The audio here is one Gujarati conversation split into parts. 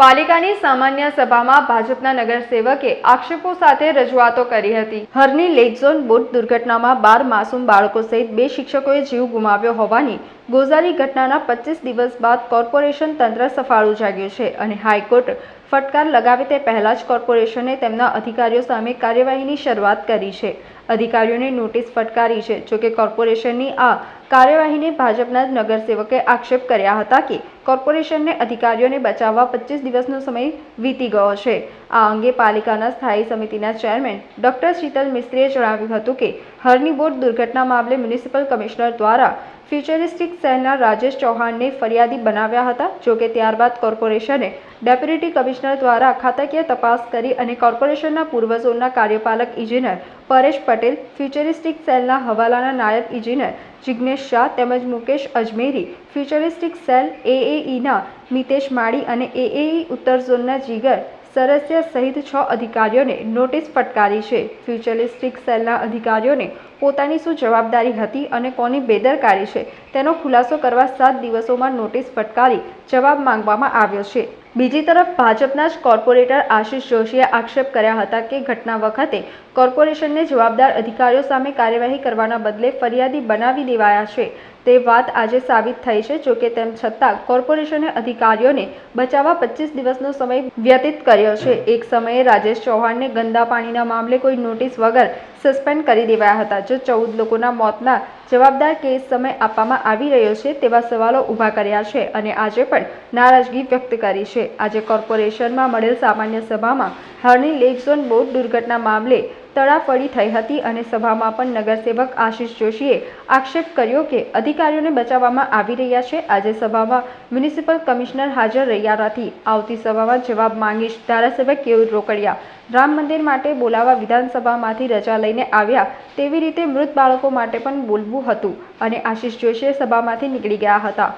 પાલિકાની સામાન્ય સભામાં ભાજપના નગરસેવકે આક્ષેપો સાથે રજૂઆતો કરી હતી. હરની લેગઝોન બોટ દુર્ઘટનામાં બાર માસૂમ બાળકો સહિત બે શિક્ષકોએ જીવ ગુમાવ્યો હોવાની ગોઝારી ઘટનાના પચીસ દિવસ બાદ કોર્પોરેશન તંત્ર સફાળું જાગ્યું છે અને હાઈકોર્ટ ફટકાર લગાવે તે પહેલાં જ કોર્પોરેશને તેમના અધિકારીઓ સામે કાર્યવાહીની શરૂઆત કરી છે. અધિકારીઓને નોટિસ ફટકારી છે જોકે કોર્પોરેશનની આ કાર્યવાહીને ભાજપના નગરસેવકે આક્ષેપ કર્યા હતા કે કોર્પોરેશનને અધિકારીઓને બચાવવા પચીસ દિવસનો સમય વીતી ગયો છે. આ અંગે પાલિકાના સ્થાયી સમિતિના ચેરમેન ડોક્ટર શીતલ મિસ્ત્રીએ જણાવ્યું હતું કે, હરની બોટ દુર્ઘટના મામલે મ્યુનિસિપલ કમિશનર દ્વારા ફ્યુચરિસ્ટિક સેલના રાજેશ ચૌહાણને ફરિયાદી બનાવ્યા હતા જોકે ત્યારબાદ કોર્પોરેશને ડેપ્યુટી કમિશનર દ્વારા ખાતાકીય તપાસ કરી અને કોર્પોરેશનના પૂર્વ ઝોનના કાર્યપાલક ઇજનેર પરેશ પટેલ, ફ્યુચરિસ્ટિક સેલના હવાલાના નાયબ ઇજનેર જિજ્ઞેશ શાહ તેમજ મુકેશ અજમેરી, ફ્યુચરિસ્ટિક સેલ એએઈના મિતેશ માળી અને એએઈ ઉત્તર ઝોનના જીગર સરસ્યા સહિત છ અધિકારીઓને નોટિસ ફટકારી છે. ફ્યુચરિસ્ટિક સેલના અધિકારીઓને પોતાની શું જવાબદારી હતી અને કોની બેદરકારી છે, તેનો ખુલાસો કરવા સાત દિવસોમાં નોટિસ ફટકારી જવાબ માંગવામાં આવ્યો છે. બીજી તરફ, ભાજપના જ કોર્પોરેટર આશિષ જોશીએ આક્ષેપ કર્યા હતા કે ઘટના વખતે કોર્પોરેશનને જવાબદાર અધિકારીઓ સામે કાર્યવાહી કરવાના બદલે ફરિયાદી બનાવી દેવાયા છે. તે વાત આજે સાબિત થઈ છે જોકે તેમ છતાં કોર્પોરેશને અધિકારીઓને બચાવવા પચીસ દિવસનો સમય વ્યતીત કર્યો છે. એક સમયે રાજેશ ચૌહાણને ગંદા પાણીના મામલે કોઈ નોટિસ વગર સસ્પેન્ડ કરી દેવાયા હતા. જો ચૌદ લોકોના મોતના જવાબદાર કેસ સમય આપવામાં આવી રહ્યો છે, તેવા સવાલો ઊભા કર્યા છે અને આજે પણ નારાજગી વ્યક્ત કરી છે. આજે કોર્પોરેશનમાં મળેલ સામાન્ય સભામાં હરણી લેક ઝોન બોટ દુર્ઘટના મામલે તડાફડી થઈ હતી અને સભામાં પણ નગરસેવક આશિષ જોશીએ આક્ષેપ કર્યો કે અધિકારીઓને બચાવવામાં આવી રહ્યા છે. આજે સભામાં મ્યુનિસિપલ કમિશનર હાજર રહ્યા નથી. આવતી સભામાં જવાબ માંગીશ ધારાસભ્ય કેયુર રોકડિયા. રામ મંદિર માટે બોલાવા વિધાનસભામાંથી રજા લઈને આવ્યા. તેવી રીતે મૃત બાળકો માટે પણ બોલવું હતું અને આશિષ જોશીએ સભામાંથી નીકળી ગયા હતા.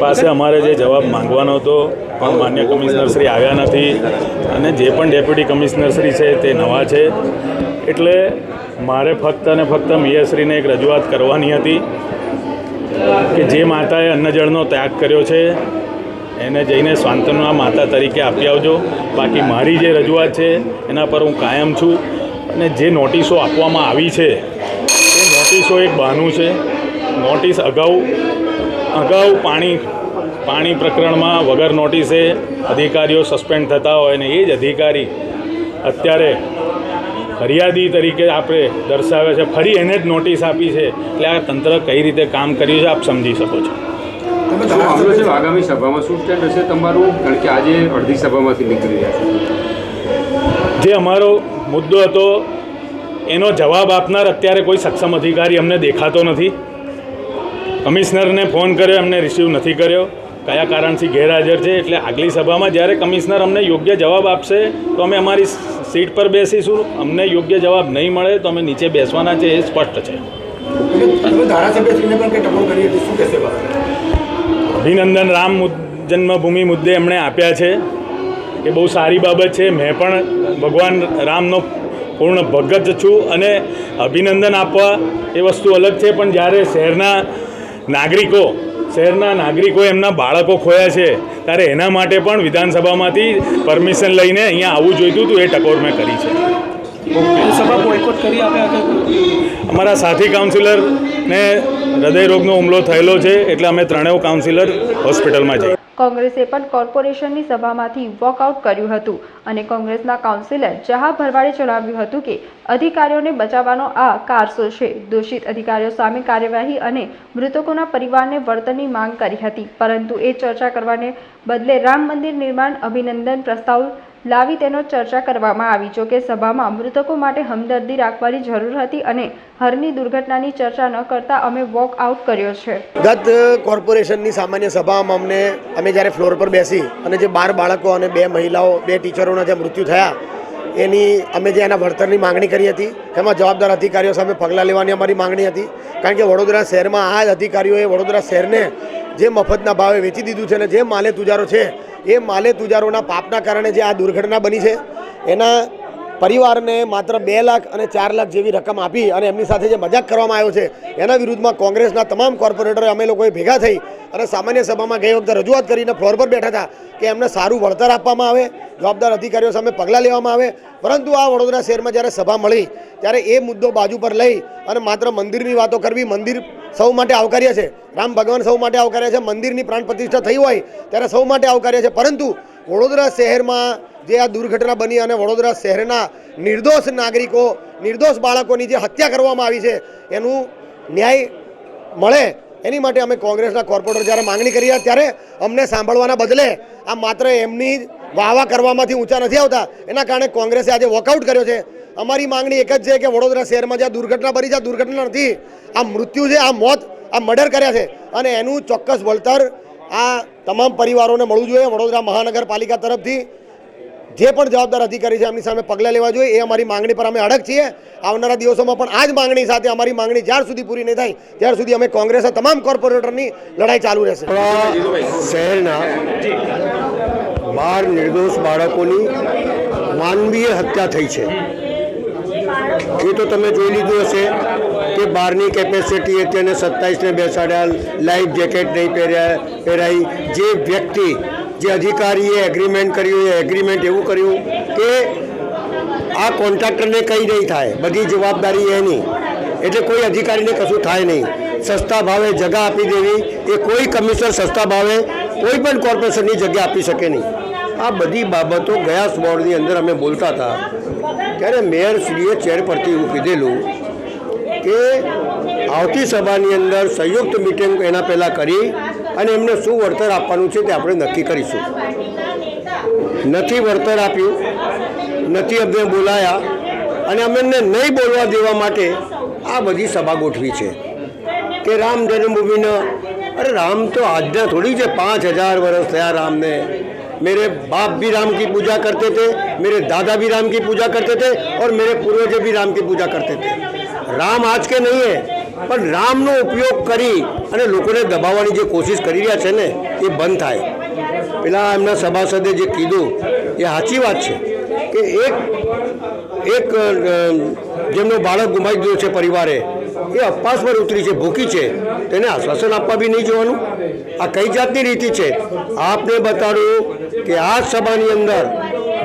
પાસે અમારે જે જવાબ માંગવાનો હતો, પણ માન્ય કમિશનર શ્રી આવ્યા નથી અને જે પણ ડેપ્યુટી કમિશનર શ્રી છે તે નવા છે. એટલે મારે ફક્ત અને ફક્ત મેયરશ્રીને એક રજૂઆત કરવાની હતી કે જે માતાએ અન્નજળનો ત્યાગ કર્યો છે એને જઈને સાંત્વના માતા તરીકે આપી આવજો. બાકી મારી જે રજૂઆત છે, એના પર હું કાયમ છું. અને જે નોટિસો આપવામાં આવી છે, એ નોટિસો એક બહાનું છે. નોટિસ અગાઉ અગાઉ પાણી પાણી પ્રકરણમાં વગર નોટિસે અધિકારીઓ સસ્પેન્ડ થતા હોય ને એ જ અધિકારી અત્યારે ફરિયાદી તરીકે આપણે દર્શાવે છે. ફરી એને જ નોટિસ આપી છે. એટલે આ તંત્ર કઈ રીતે કામ કર્યું છે, આપ સમજી શકો છો. છે આગામી સભામાં શું સ્ટેન્ડ હશે તમારું? કારણ કે આજે અડધી સભામાંથી નીકળી રહ્યા છો. જે અમારો મુદ્દો હતો એનો જવાબ આપનાર અત્યારે કોઈ સક્ષમ અધિકારી અમને દેખાતો નથી. કમિશનરને ફોન કર્યો એમને રિસીવ નથી કર્યો. કયા કારણથી ગેરહાજર છે? એટલે આગલી સભામાં જ્યારે કમિશનર અમને યોગ્ય જવાબ આપશે તો અમે અમારી સીટ પર બેસીશું. અમને યોગ્ય જવાબ નહીં મળે તો અમે નીચે બેસવાના છે એ સ્પષ્ટ છે. ધારાસભ્યશ્રીને પણ કંઈ ટકોર કરી હતી શું કહેશે? અભિનંદન રામ જન્મભૂમિ મુદ્દે એમણે આપ્યા છે. એ બહુ સારી બાબત છે. મેં પણ ભગવાન રામનો પૂર્ણ ભગત છું અને અભિનંદન આપવા એ વસ્તુ અલગ છે. પણ જ્યારે શહેરના નાગરિકો શહેરના નાગરિકો એમના બાળકો ખોયા છે, ત્યારે એના માટે પણ વિધાનસભામાંથી પરમિશન લઈને અહીંયા આવવું જોઈતું હતું. એ ટકોર મેં કરી છે. સભા બોયકોટ કરી આપે અમારા સાથી કાઉન્સિલરને હૃદયરોગનો હુમલો થયેલો છે એટલે અમે ત્રણેય કાઉન્સિલર હોસ્પિટલમાં જઈએ. કોંગ્રેસે પણ કોર્પોરેશનની સભામાંથી વોકઆઉટ કર્યું હતું અને કોંગ્રેસના કાઉન્સિલર જહા ભરવાડે જણાવ્યું હતું કે અધિકારીઓને બચાવવાનો આ કારસો છે. દોષિત અધિકારીઓ સામે કાર્યવાહી અને મૃતકોના પરિવારને વળતરની માંગ કરી હતી. પરંતુ એ ચર્ચા કરવાને બદલે રામ મંદિર નિર્માણ અભિનંદન પ્રસ્તાવ લાવી તેનો ચર્ચા કરવામાં આવી. જો કે સભામાં મૃતકો માટે હમદર્દી રાખવાની જરૂર હતી અને હરની દુર્ઘટનાની ચર્ચા ન કરતા અમે વોક આઉટ કર્યો છે. ગત કોર્પોરેશનની સામાન્ય સભામાં અમને, અમે જ્યારે ફ્લોર પર બેસી અને જે બાર બાળકો અને બે મહિલાઓ, બે ટીચરોના જે મૃત્યુ થયા એની અમે જે એના વળતરની માંગણી કરી હતી, એમાં જવાબદાર અધિકારીઓ સામે પગલાં લેવાની અમારી માંગણી હતી. કારણ કે વડોદરા શહેરમાં આ જ અધિકારીઓએ વડોદરા શહેરને જે મફતના ભાવે વેચી દીધું છે અને જે માલે તુજારો છે, એ માલે તુજારોના પાપના કારણે જે આ દુર્ઘટના બની છે, એના પરિવારને માત્ર બે લાખ અને ચાર લાખ જેવી રકમ આપી અને એમની સાથે જે મજાક કરવામાં આવ્યો છે, એના વિરુદ્ધમાં કોંગ્રેસના તમામ કોર્પોરેટરો અમે લોકોએ ભેગા થઈ અને સામાન્ય સભામાં ગઈ વખતે રજૂઆત કરીને ફ્લોર પર બેઠા હતા કે એમને સારું વળતર આપવામાં આવે, જવાબદાર અધિકારીઓ સામે પગલાં લેવામાં આવે. પરંતુ આ વડોદરા શહેરમાં જ્યારે સભા મળી, ત્યારે એ મુદ્દો બાજુ પર લઈ અને માત્ર મંદિરની વાતો કરવી મંદિર સૌ માટે આવકાર્ય છે. રામ ભગવાન સૌ માટે આવકાર્ય છે. મંદિરની પ્રાણ પ્રતિષ્ઠા થઈ હોય ત્યારે સૌ માટે આવકાર્ય છે. પરંતુ વડોદરા શહેરમાં જે આ દુર્ઘટના બની અને વડોદરા શહેરના નિર્દોષ નાગરિકો, નિર્દોષ બાળકોની જે હત્યા કરવામાં આવી છે, એનું ન્યાય મળે. એની માટે અમે કોંગ્રેસના કોર્પોરેટર જ્યારે માંગણી કરી ત્યારે અમને સાંભળવાના બદલે આ માત્ર એમની વાહવા કરવામાંથી ઊંચા નથી આવતા. એના કારણે કોંગ્રેસે આજે વોકઆઉટ કર્યો છે. અમારી માંગણી એક જ છે કે વડોદરા શહેરમાં જ્યાં દુર્ઘટના બની છે દુર્ઘટના નથી, આ મૃત્યુ છે, આ મોત, આ મર્ડર કર્યા છે. અને એનું ચોક્કસ વળતર આ તમામ પરિવારોને મળવું જોઈએ. વડોદરા મહાનગરપાલિકા તરફથી જે પણ જવાબદાર અધિકારી છે, એમની સામે પગલાં લેવા જોઈએ. એ અમારી માંગણી પર અમે અડગ છીએ. આવનારા દિવસોમાં પણ આ જ માંગણી સાથે અમારી માંગણી જ્યાર સુધી પૂરી નહીં થાય, ત્યાર સુધી અમે કોંગ્રેસના તમામ કોર્પોરેટરની લડાઈ ચાલુ રહેશે. શહેરના બાર નિર્દોષ બાળકોની માનવીય હત્યા થઈ છે. એ તો તમે જોઈ લીધું હશે. કે બારની કેપેસિટી હતી અને સત્તાવીસને બેસાડ્યા લાઈફ જેકેટ નહીં પહેર્યા, પહેરાઈ. જે વ્યક્તિ, જે અધિકારીએ એગ્રીમેન્ટ કર્યું, એ એગ્રીમેન્ટ એવું કર્યું કે આ કોન્ટ્રાક્ટરને કંઈ નહીં થાય, બધી જવાબદારી એની. એટલે કોઈ અધિકારીને કશું થાય નહીં. સસ્તા ભાવે જગા આપી દેવી. એ કોઈ કમિશનર સસ્તા ભાવે કોઈ પણ કોર્પોરેશનની જગ્યા આપી શકે નહીં. આ બધી બાબતો ગયા બોર્ડની અંદર અમે બોલતા હતા. ત્યારે મેયરશ્રીએ ચેર પરથી એવું કીધેલું કે આવતી સભાની અંદર સંયુક્ત મિટિંગ એના પહેલાં કરી અને એમને શું વળતર આપવાનું છે તે આપણે નક્કી કરીશું નથી વળતર આપ્યું નથી અમને બોલાયા અને અમને નહીં બોલવા દેવા માટે આ બધી સભા ગોઠવી છે કે રામ જન્મભૂમિનો અરે રામ તો આજના થોડી છે પાંચ હજાર વર્ષ થયા રામને मेरे बाप भी राम की पूजा करते थे मेरे दादा भी राम की पूजा करते थे और मेरे पूर्वज भी राम की पूजा करते थे રામ આજ કે નહીં હે, પણ રામનો ઉપયોગ કરી અને લોકોને દબાવવાની જે કોશિશ કરી રહ્યા છે ને, એ બંધ થાય. પેલા એમના સભાસદે જે કીધું, એ સાચી વાત છે કે એક એક જેમનો બાળક ગુમાવી દીધો છે પરિવારે, એ અપવાસ પર ઉતરી છે, ભૂખી છે, તેને આશ્વાસન આપવા બી નહીં જોવાનું. આ કઈ જાતની રીતિ છે? આપને બતાડું કે આ સભાની અંદર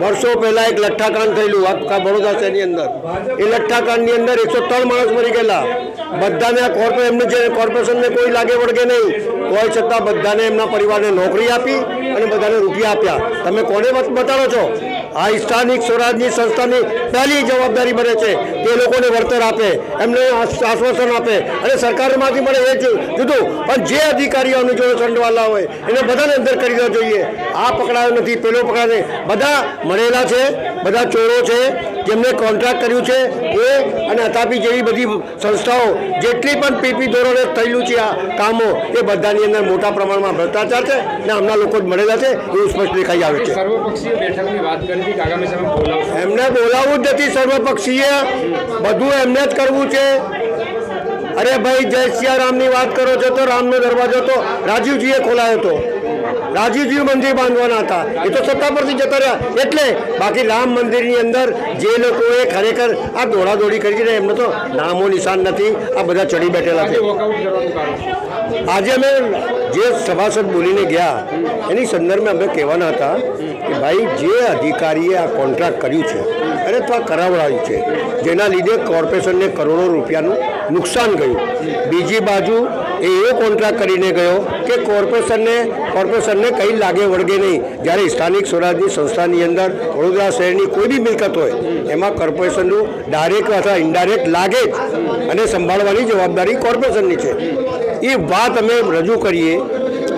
વર્ષો પહેલાં એક લઠ્ઠાકાંડ થયેલું આખા વડોદરા શહેરની અંદર. એ લઠ્ઠાકાંડની અંદર એકસો ત્રણ માણસ મરી ગયેલા. બધાને આ કોર્પોરે એમને જે કોર્પોરેશનને કોઈ લાગે વળગે નહીં હોય છતાં બધાને એમના પરિવારને નોકરી આપી અને બધાને રૂપિયા આપ્યા. તમે કોને બત- બતાડો છો? આ સ્થાનિક સ્વરાજની સંસ્થાની પહેલી જવાબદારી બને છે કે લોકોને વળતર આપે, એમને આશ્વાસન આપે અને સરકારમાંથી મળે એ જ જુદું. પણ જે અધિકારીઓ જોડે સંડવાલા હોય, એને બધાને અંદર કરી દેવા જોઈએ. આ પકડાયો નથી, પેલો પકડાયો બધા મળેલા છે, બધા ચોરો છે જેમને કોન્ટ્રાક્ટ કર્યું છે એ અને અતાપી જેવી બધી સંસ્થાઓ જેટલી પણ પીપી ધોરણે થયેલું છે આ કામો એ બધાની અંદર મોટા પ્રમાણમાં ભ્રષ્ટાચાર છે અને આમના લોકો જ મળેલા છે એવું સ્પષ્ટ દેખાઈ આવે છે. એમને બોલાવવું જ નથી સર્વપક્ષીય બધું એમને જ કરવું છે. અરે ભાઈ જય સિયારામની વાત કરો છો તો રામનો દરવાજો તો રાજીવજીએ ખોલાયો હતો રાજીવજી મંદિર બાંધવાના હતા. એ તો સત્તા પરથી જતા રહ્યા. એટલે બાકી રામ મંદિરની અંદર જે લોકોએ ખરેખર આ દોડાદોડી કરી ને, એમને તો નામો નિશાન નથી. આ બધા ચડી બેઠેલા છે. આજે અમે જે સભાસદ બોલીને ગયા, એની સંદર્ભે અમે કહેવાના હતા કે ભાઈ, જે અધિકારીએ આ કોન્ટ્રાક્ટ કર્યું છે, અને અથવા કરાવડાવ્યું છે, જેના લીધે કોર્પોરેશનને કરોડો રૂપિયાનું નુકસાન ગયું. બીજી બાજુ એ એવો કોન્ટ્રાક્ટ કરીને ગયો કે કોર્પોરેશનને કોર્પોરેશનને કંઈ લાગે વળગે નહીં. જ્યારે સ્થાનિક સ્વરાજની સંસ્થાની અંદર વડોદરા શહેરની કોઈ બી મિલકત હોય, એમાં કોર્પોરેશનનું ડાયરેક્ટ અથવા ઇનડાયરેક્ટ લાગે જ અને સંભાળવાની જવાબદારી કોર્પોરેશનની છે. એ વાત અમે રજૂ કરીએ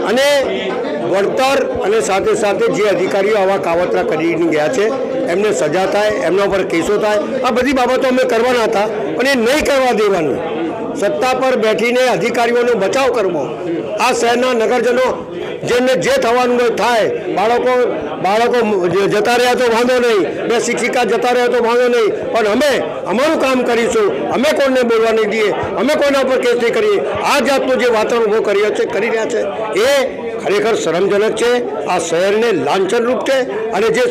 અને વળતર અને સાથે સાથે જે અધિકારીઓ આવા કાવતરા કરીને ગયા છે, એમને સજા થાય, એમના ઉપર કેસો થાય, આ બધી બાબતો અમે કરવાના હતા, પણ એ નહીં કરવા દેવાનું. સત્તા પર બેઠીને અધિકારીઓનો બચાવ કરવો. આ શહેરના નગરજનો જેને જે થવાનું થાય. બાળકો બાળકો જતા રહ્યા તો વાંધો નહીં. બે શિક્ષિકા જતા રહ્યા તો વાંધો નહીં. પણ અમે, અમારું કામ કરીશું. અમે કોઈને બોલવા નહીં દઈએ. અમે કોઈના ઉપર કેસ નહીં કરીએ. આ જાતનું જે વાતાવરણ ઊભો કરી રહ્યા છે, કરી રહ્યા છે, એ ખરેખર શરમજનક છે. આ શહેરને લાંછનરૂપ છે અને જે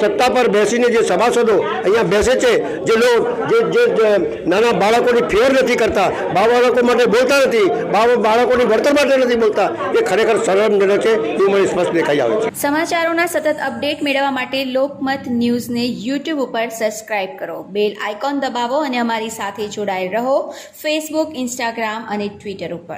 સત્તા પર બેસીને જે સભાસદો અહીંયા બેસે છે, જે લોકો, જે જે નાના બાળકોની ફેર નથી કરતા, બાળકો માટે બોલતા નથી બાળકોની વળતર માટે નથી બોલતા, એ ખરેખર શરમજનક છે. એવું મને સ્પષ્ટ દેખાઈ આવે છે. સમાચારોના સતત અપડેટ મેળવવા માટે લોકમત ન્યૂઝને યુટ્યુબ ઉપર સબસ્ક્રાઇબ કરો. બેલ આઇકોન દબાવો અને અમારી સાથે જોડાયેલ રહો. ફેસબુક, ઇન્સ્ટાગ્રામ અને ટ્વિટર ઉપર.